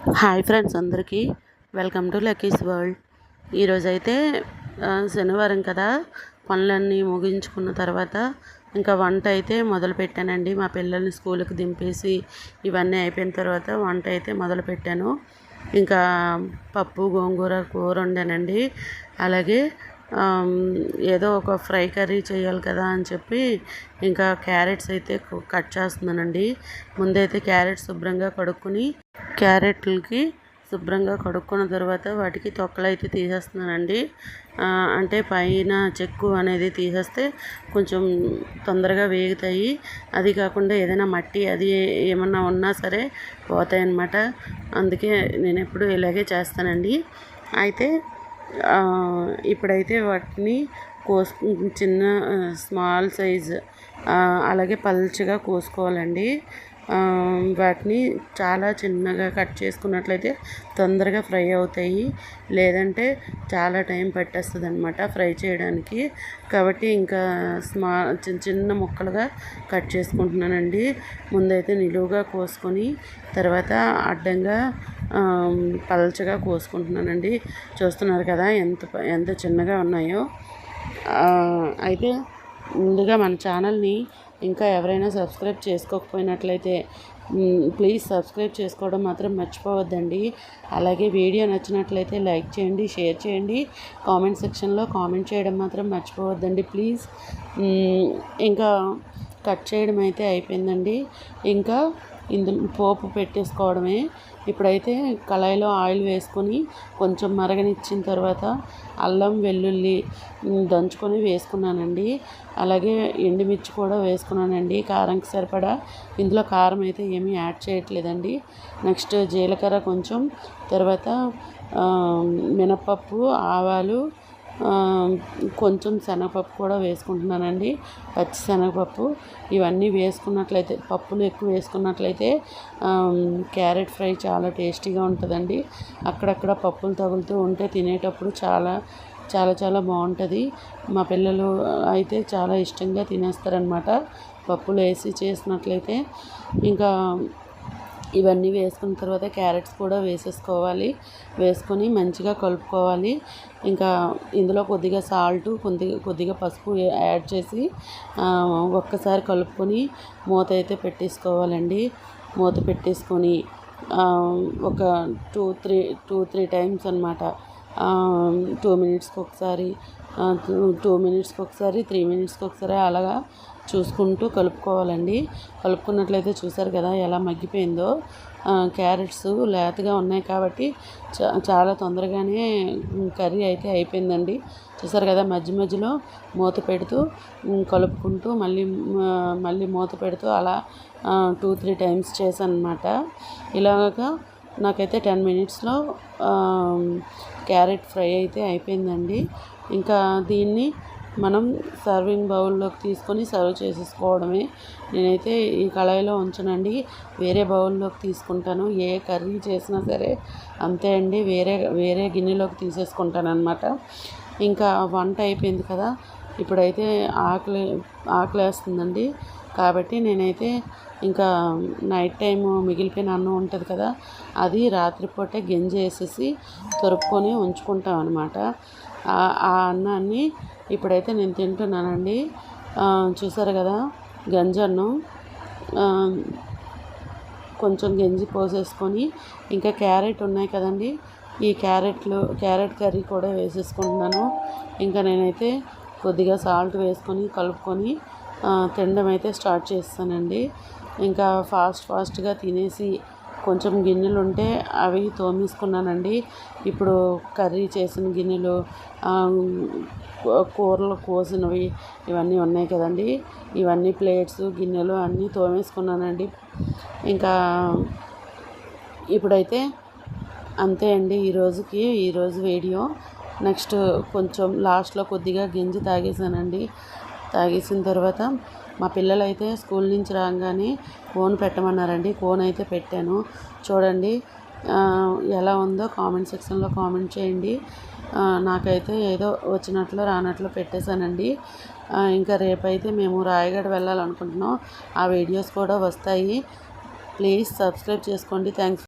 Hi friends అందరికీ. Welcome to Lucky's world. ఈరోజైతే శనివారం కదా. పనులన్నీ ముగించుకున్న తర్వాత ఇంకా వంట అయితే మొదలు పెట్టానండి మా పిల్లల్ని స్కూల్కి దింపేసి ఇవన్నీ అయిపోయిన తర్వాత వంట అయితే మొదలు పెట్టాను ఇంకా పప్పు గోంగూర కూర వండానండి. అలాగే ఏదో ఒక ఫ్రై కర్రీ చేయాలి కదా అని చెప్పి ఇంకా క్యారెట్స్ అయితే కట్ చేస్తున్నానండి. ముందైతే క్యారెట్ శుభ్రంగా కడుక్కొని క్యారెట్లకి శుభ్రంగా కడుక్కున్న తర్వాత వాటికి తొక్కలు అయితే తీసేస్తున్నానండి. అంటే పైన చెక్కు అనేది తీసేస్తే కొంచెం తొందరగా వేగుతాయి. అది కాకుండా ఏదైనా మట్టి అది ఏమన్నా ఉన్నా సరే పోతాయి అన్నమాట అందుకే నేను ఎప్పుడు ఇలాగే చేస్తానండి. అయితే ఇప్పుడైతే వాటిని కోసు చిన్న స్మాల్ సైజ్ అలాగే పల్చగా కోసుకోవాలండి. వాటిని చాలా చిన్నగా కట్ చేసుకున్నట్లయితే తొందరగా ఫ్రై అవుతాయి. లేదంటే చాలా టైం పట్టేస్తుంది అనమాట ఫ్రై చేయడానికి. కాబట్టి ఇంకా స్మా చిన్న చిన్న ముక్కలుగా కట్ చేసుకుంటున్నానండి. ముందైతే నిలువుగా కోసుకొని తర్వాత అడ్డంగా పలచగా కోసుకుంటున్నానండి. చూస్తున్నారు కదా ఎంత ఎంత చిన్నగా ఉన్నాయో. అయితే ముందుగా మన ఛానల్ని ఇంకా ఎవరైనా సబ్స్క్రైబ్ చేసుకోకపోయినట్లయితే ప్లీజ్ సబ్స్క్రైబ్ చేసుకోవడం మాత్రం మర్చిపోవద్దండి. అలాగే వీడియో నచ్చినట్లయితే లైక్ చేయండి షేర్ చేయండి. కామెంట్ సెక్షన్లో కామెంట్ చేయడం మాత్రం మర్చిపోవద్దండి ప్లీజ్. ఇంకా కట్ చేయడం అయితే అయిపోయిందండి. ఇంకా ఇందులో పోపు పెట్టేసుకోవడమే. ఇప్పుడైతే కళాయిలో ఆయిల్ వేసుకొని కొంచెం మరగనిచ్చిన తర్వాత అల్లం వెల్లుల్లి దంచుకొని వేసుకున్నానండి. అలాగే ఎండుమిర్చి కూడా వేసుకున్నానండి. కారంకి సరిపడా. ఇందులో కారం అయితే ఏమీ యాడ్ చేయట్లేదండి. నెక్స్ట్ జీలకర్ర కొంచెం తర్వాత మినపప్పు ఆవాలు కొంచెం శనగపప్పు కూడా వేసుకుంటున్నానండి. పచ్చి శనగపప్పు. ఇవన్నీ వేసుకున్నట్లయితే పప్పులు ఎక్కువ వేసుకున్నట్లయితే క్యారెట్ ఫ్రై చాలా టేస్టీగా ఉంటుందండి. అక్కడక్కడ పప్పులు తగులుతూ ఉంటే తినేటప్పుడు చాలా చాలా చాలా బాగుంటుంది. మా పిల్లలు అయితే చాలా ఇష్టంగా తినేస్తారనమాట పప్పులు వేసి చేసినట్లయితే ఇంకా ఇవన్నీ వేసుకున్న తర్వాత క్యారెట్స్ కూడా వేసేసుకోవాలి. వేసుకొని మంచిగా కలుపుకోవాలి. ఇంకా ఇందులో కొద్దిగా సాల్ట్ కొద్దిగా కొద్దిగా పసుపు యాడ్ చేసి ఒక్కసారి కలుపుకొని మూత అయితే పెట్టేసుకోవాలండి. మూత పెట్టేసుకొని ఒక two three two three times అనమాట టూ మినిట్స్కి ఒకసారి టూ మినిట్స్కి ఒకసారి త్రీ మినిట్స్కి ఒకసారి అలాగా చూసుకుంటూ కలుపుకోవాలండి. కలుపుకున్నట్లయితే చూసారు కదా ఎలా మగ్గిపోయిందో. క్యారెట్స్ లేతగా ఉన్నాయి కాబట్టి చాలా తొందరగానే కర్రీ అయితే అయిపోయిందండి. చూసారు కదా మధ్య మధ్యలో మూత పెడుతూ కలుపుకుంటూ మళ్ళీ మళ్ళీ మూత పెడుతూ అలా టూ త్రీ టైమ్స్ చేశాను అనమాట ఇలాగా నాకైతే టెన్ మినిట్స్లో క్యారెట్ ఫ్రై అయితే అయిపోయిందండి. ఇంకా దీన్ని మనం సర్వింగ్ బౌల్లోకి తీసుకొని సర్వ్ చేసేసుకోవడమే. నేనైతే ఈ కళాయిలో ఉంచనండి. వేరే బౌల్లోకి తీసుకుంటాను. ఏ కర్రీ చేసినా సరే అంతే అండి. వేరే వేరే గిన్నెలోకి తీసేసుకుంటాను అనమాట ఇంకా వంట అయిపోయింది కదా. ఇప్పుడైతే ఆకలి ఆకలి వేస్తుందండి కాబట్టి నేనైతే ఇంకా నైట్ టైం మిగిలిపోయిన అన్నం ఉంటుంది కదా అది రాత్రిపూట గింజ వేసేసి తొరుపుకొని ఉంచుకుంటాం అనమాట ఆ అన్నాన్ని ఇప్పుడైతే నేను తింటున్నానండి. చూసారు కదా గంజన్నం కొంచెం గంజి పోసేసుకొని ఇంకా క్యారెట్ ఉన్నాయి కదండి ఈ క్యారెట్లు క్యారెట్ కర్రీ కూడా వేసేసుకుంటున్నాను. ఇంకా నేనైతే కొద్దిగా సాల్ట్ వేసుకొని కలుపుకొని తినడం అయితే స్టార్ట్ చేస్తానండి. ఇంకా ఫాస్ట్ ఫాస్ట్గా తినేసి కొంచెం గిన్నెలు ఉంటే అవి తోమేసుకున్నానండి. ఇప్పుడు కర్రీ చేసిన గిన్నెలు కూరలు కోసినవి ఇవన్నీ ఉన్నాయి కదండి. ఇవన్నీ ప్లేట్స్ గిన్నెలు అన్నీ తోమేసుకున్నానండి. ఇంకా ఇప్పుడైతే అంతే అండి ఈరోజుకి ఈరోజు వీడియో. నెక్స్ట్ కొంచెం లాస్ట్లో కొద్దిగా గింజి తాగేసానండి. తాగేసిన తర్వాత మా పిల్లలు అయితే స్కూల్ నుంచి రాగానే కోన్ పెట్టమన్నారండి. కోన్ అయితే పెట్టాను. చూడండి ఎలా ఉందో కామెంట్ సెక్షన్లో కామెంట్ చేయండి. నాకైతే ఏదో వచ్చినట్లు రానట్లు పెట్టేశానండి. ఇంకా రేపైతే మేము రాయగఢ వెళ్ళాలనుకుంటున్నాం. ఆ వీడియోస్ కూడా వస్తాయి. ప్లీజ్ సబ్స్క్రైబ్ చేసుకోండి. థ్యాంక్స్.